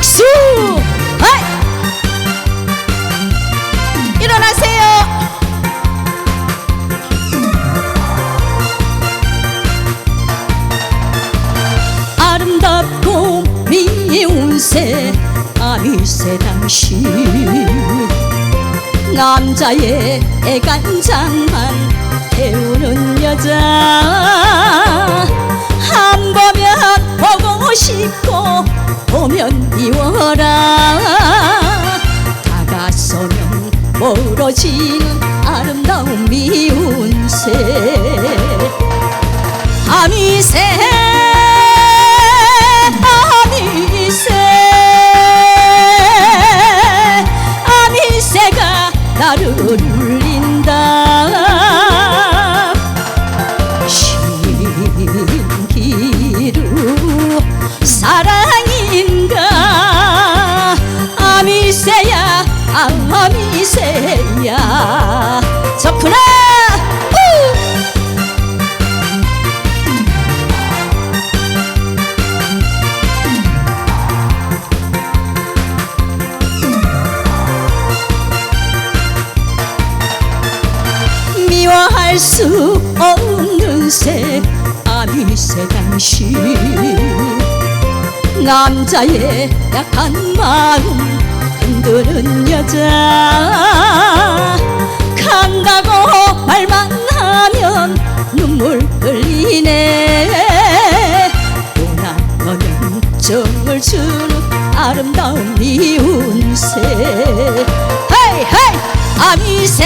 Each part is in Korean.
박수! 아이! 일어나세요! 아름답고 미운 새 아미새 당신 남자의 애간장만 태우는 여자 멀어 저프라 우! 미워할 수 없는 새 아미새 당신 남자의 약한 마음 흔드는 여자. 간다고 말만 하면 눈물 흘리네. 원하면 정을 주는 아름다운 미운새 헤이 헤이 아미새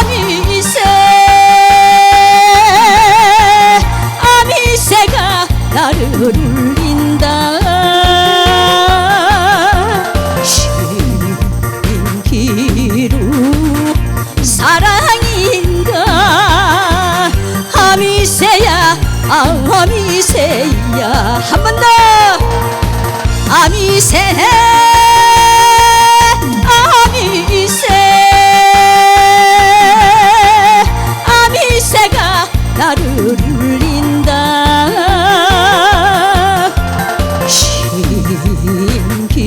아미새 아미새가 나를 아미새야 아미새야. 한 번 더! 아미새 아미새. 아미새가 나를 울린다.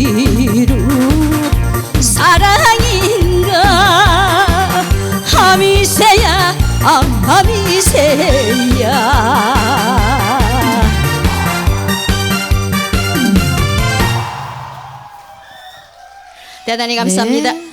신기루 사랑인가? 아미새야 아미새 대단히 감사합니다. 네.